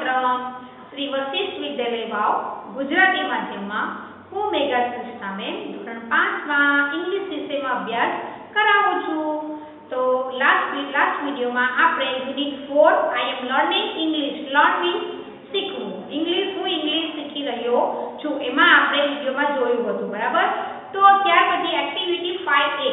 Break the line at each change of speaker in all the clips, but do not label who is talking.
માત્ર શ્રી વશિષ્ઠ વિદ્યાલય વાવ, ગુજરાતી માધ્યમમાં હું મેઘા કૃષ્ણાબેન ધોરણ પાંચમાં ઇંગ્લિશ વિષયમાં અભ્યાસ કરાવું છું. તો લાસ્ટ લાસ્ટ વિડીયોમાં આપણે unit four I am learning English learn means શીખવું. ઇંગ્લિશ હું ઇંગ્લિશ શીખી રહ્યો છું. એમાં આપણે વિડીયોમાં જોયું હતું, બરાબર? તો ત્યાર પછી એક્ટિવિટી ફાઇવ એ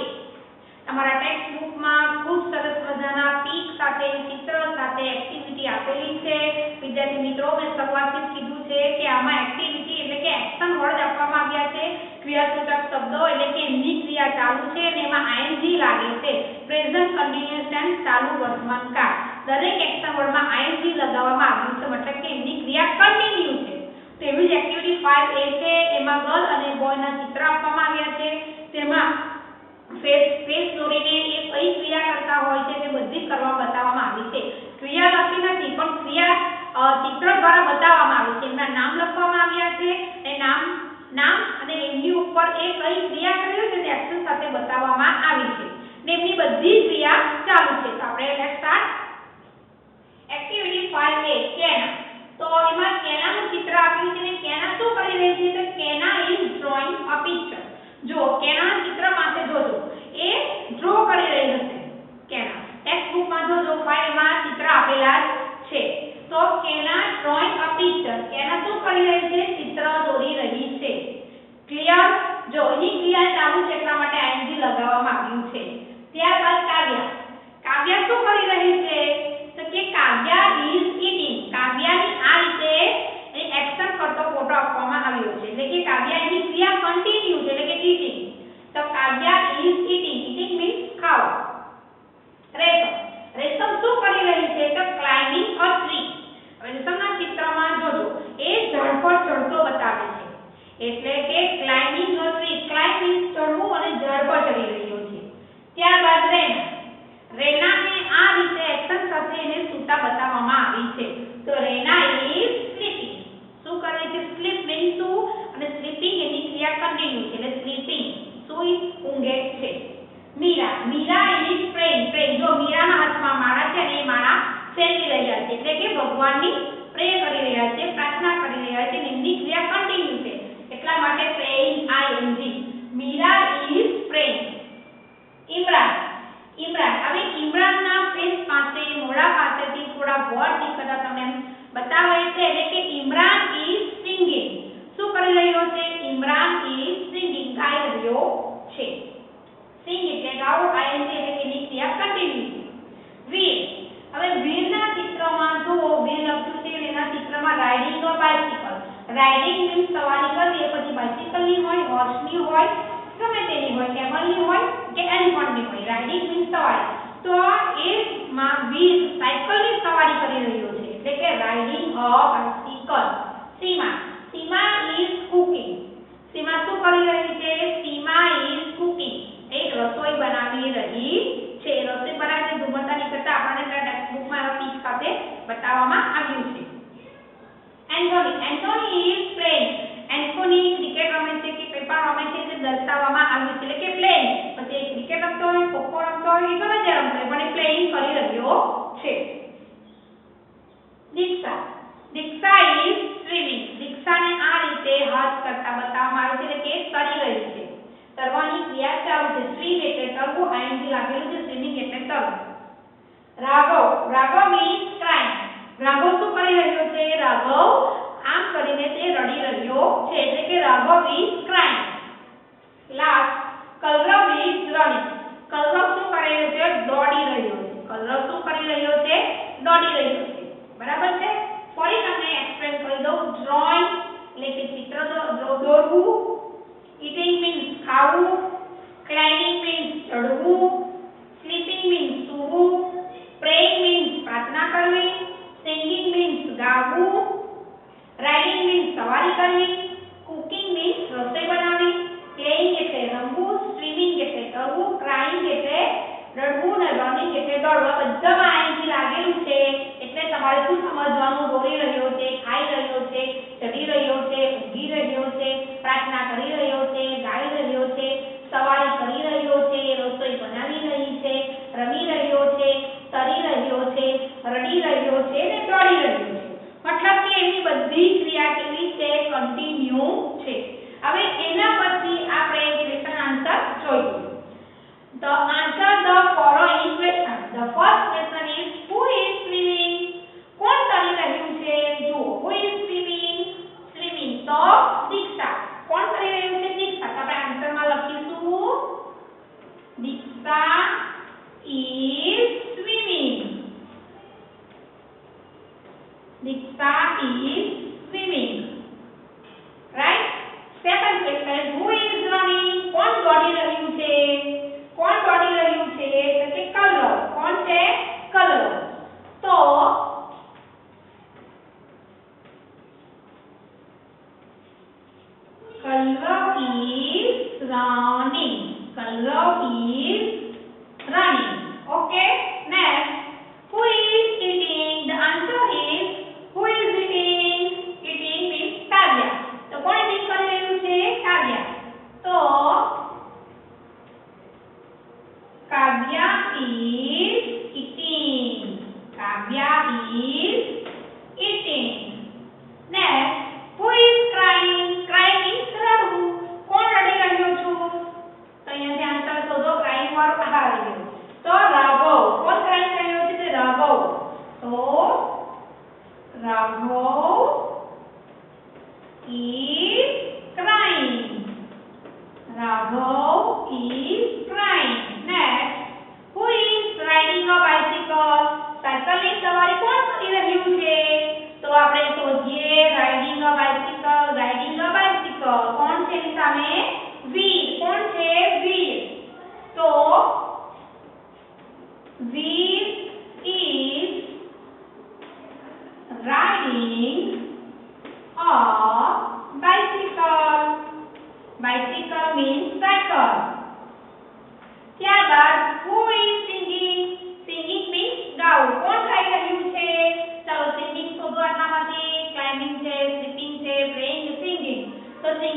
તમારા ટેક્સ્ટ બુકમાં ખૂબ સરસ મજાના પીક સાથે, ચિત્ર સાથે એક્ટિવિટી આપેલી છે. વિદ્યાર્થી મિત્રો, મેં શરૂઆતથી કીધું છે કે આમાં એક્ટિવિટી એટલે કે એક્શન વર્ડ આપવામાં આવ્યા છે. ક્રિયાસૂચક શબ્દો એટલે કે એમની ક્રિયા ચાલુ છે અને એમાં આઈએનજી લાગે છે. પ્રેઝન્ટ કન્ટિન્યુઅસ ટેન્સ ચાલુ વર્તમાન કાળ. દરેક એક્શન વર્ડમાં આઈએનજી લગાવવામાં આવ્યું છે, મતલબ કે એમની ક્રિયા કન્ટિન્યુ છે. તો એવી જ એક્ટિવિટી 5 એ છે. એમાં ગર્લ અને બોયના ચિત્ર આપવામાં આવ્યા છે. તેમાં ફેસ ફેસ દોરીને એ કઈ ક્રિયા કરતા હોય છે તે બધી કરવા બતાવવામાં આવી છે. ક્રિયા લખી નથી પણ ક્રિયા ચિત્ર દ્વારા બતાવવામાં આવી છે. એમના નામ લખવામાં આવ્યા છે એ નામ નામ અને એમની ઉપર એ કઈ ક્રિયા કર્યો છે તે એક્શન સાથે બતાવવામાં આવી છે. ને એમની બધી ક્રિયા ચાલુ છે. તો આપણે લેટ સ્ટાર્ટ એક્ટિવિટી 5 એ કેના તો એમાં કેનાનું ચિત્ર આપ્યું છે ને કેના શું કરી રહી છે તો કેના ઇઝ ડ્રોઈંગ અ પિક્ચર જો કેના ચિત્ર પાસે જોજો એ ડ્રો કરી રહી હશે કેના ટેક્સ્ટ બુકમાં જોજો ફાઇલમાં ચિત્ર આપેલા છે તો કેના ડ્રોઈંગ અ પિક્ચર કેના શું કરી રહી છે ચિત્ર દોરી રહી છે ક્લિયર જો એની ક્રિયા ચાલુ છે એટલા માટે આઈએનજી લગાવવામાં આવ્યું છે ત્યારબાદ કાવ્યા કાવ્યા શું કરી રહી છે તો કે કાવ્યા ઇઝ ઈટિંગ કાવ્યાની આ રીતે એ એક્શન કરતો ફોટો આપવામાં આવ્યો છે એટલે કે કાવ્યા એની ક્રિયા કન્ટિન્યુ છે એટલે કે ઈટિંગ તો Kavya is eating eating means ખાવ રેશમ રેશમ શું કરી રહી છે તો ક્લાઇમ્બિંગ અ ટ્રી હવે રેશમના ચિત્રમાં જોજો એ ઝાડ પર ચડતો બતાવે છે એટલે કે climbing a tree climb means ચડવું અને ઝાડ પર ચડી રહ્યો છે ત્યારબાદ રેના રેનાને આ રીતે એક્શન સાથે એને સૂતા બતાવવામાં આવી છે તો રેના ઇઝ સ્લીપિંગ શું કરે છે સ્લીપ મીન્સ શું અને સ્લીપિંગ એની ક્રિયા કન્ટિન્યુ છે એટલે સ્લીપિંગ સુઈ ઊંઘે છે Meera Meera is praying praying જો મીરાના હાથમાં માળા છે અને એ માળા ફેરવી રહ્યા છે એટલે કે ભગવાનની પ્રે કરી રહ્યા છે, પ્રાર્થના કરી રહ્યા છે નિમની ક્રિયા કન્ટિન્યુ છે. એટલા માટે praying ING Meera is praying Imran. Imran. હવે ઇમરાનના ફેસ પાસે, મોઢા પાસેથી થોડા વર્ડ નીકળતા તમને બતાવાય બતાવે છે, એટલે કે ઇમરાન ઇઝ સિંગિંગ શું કરી રહ્યો છે? ઇમરાન ઇઝ સિંગિંગ ગાઈ રહ્યો છે. સિંગ એટલે ગાવું આઈએનજી એટલે એની ક્રિયા કન્ટિન્યુ વીર હવે વીરના ચિત્રમાં જુઓ વીર લખ્યું છે અને એના ચિત્રમાં બાઇસિકલ રાઇડિંગ મીન્સ સવારી કરવી, એ પછી બાઇસિકલની હોય હોર્સની હોય, ગમે તેની હોય કેમલની હોય કે એલિફન્ટની હોય. રાઇડિંગ મીન્સ સવારી. તો એ માં વીર સાયકલની સવારી કરી રહ્યો છે. એટલે કે riding a bicycle Seema. Seema is cooking Seema શું કરી રહી છે? સીમા ઇઝ કુકિંગ એક રસોઈ બનાવી રહી છે. રસોઈ બનાવી ધુમતા નીકળતા આપણને ટેક્સ્ટ બુકમાં પીક સાથે બતાવવામાં આવ્યું છે. Anthony Anthony is playing Anthony cricket રમે છે કે પેપર રમે છે તે દર્શાવવામાં આવ્યું છે. એટલે કે પ્લેન પછી ક્રિકેટ રમતો હોય, ખોખો રમતો હોય ગમે તે રમતો પણ એ પ્લેઇંગ કરી રહ્યો છે. દીક્ષા. દીક્ષા ઇઝ સ્વિમિંગ દીક્ષાને આ રીતે હાથ કરતા બતાવવામાં આવે છે. એટલે કે તરી રહી છે. તરવાની ક્રિયા ચાલુ છે. સ્વિમ એટલે તરવું આઈએનજી લાગેલું છે સ્વિમિંગ એટલે તરવું. રાઘવ. રાઘવ મીન્સ ક્રાઇમ રાઘવ શું કરી રહ્યો છે રાઘવ આમ કરીને તે રડી રહ્યો છે એટલે કે રડી રહ્યો છે ને દોડી રહ્યો છે. મતલબ કે એની બધી ક્રિયા કેવી છે? કન્ટિન્યુ છે. હવે એના love Rahul is crying. Rahul is crying. Next, who is riding a bicycle? સાયકલની સવારી કોણ કરી રહ્યું છે તો આપણે શોધીએ riding a bicycle riding a bicycle કોણ છે એની સામે we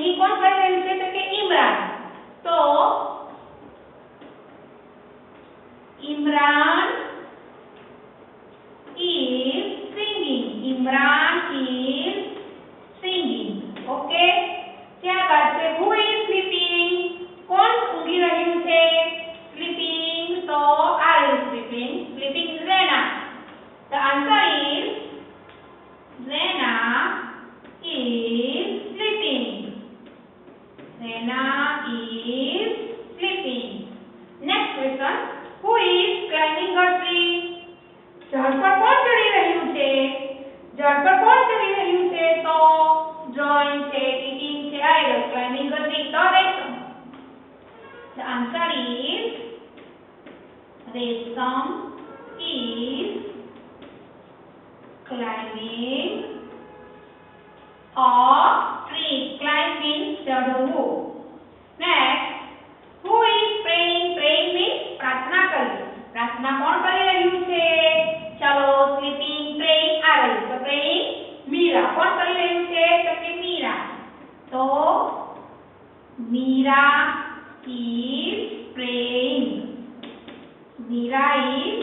ઈ કોણ કરી રહ્યું છે તો કે ઇમરાન. તો Imran vinegar we intolerate. The answer is Resum is climbing a tree. Climbing means चढ़ो diraih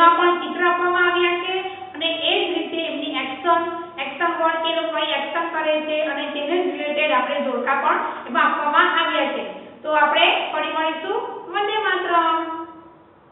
એવા પણ ચિત્ર આપવામાં આવ્યા છે અને એ જ રીતે એમની એક્શન એક્શન વર્ડ કે લોકો કઈ એક્શન કરે છે અને તેને રિલેટેડ આપણે ઝોડકા પણ એમાં આપવામાં આવ્યા છે. તો આપણે ફરી મળીશું. વંદે માતરમ.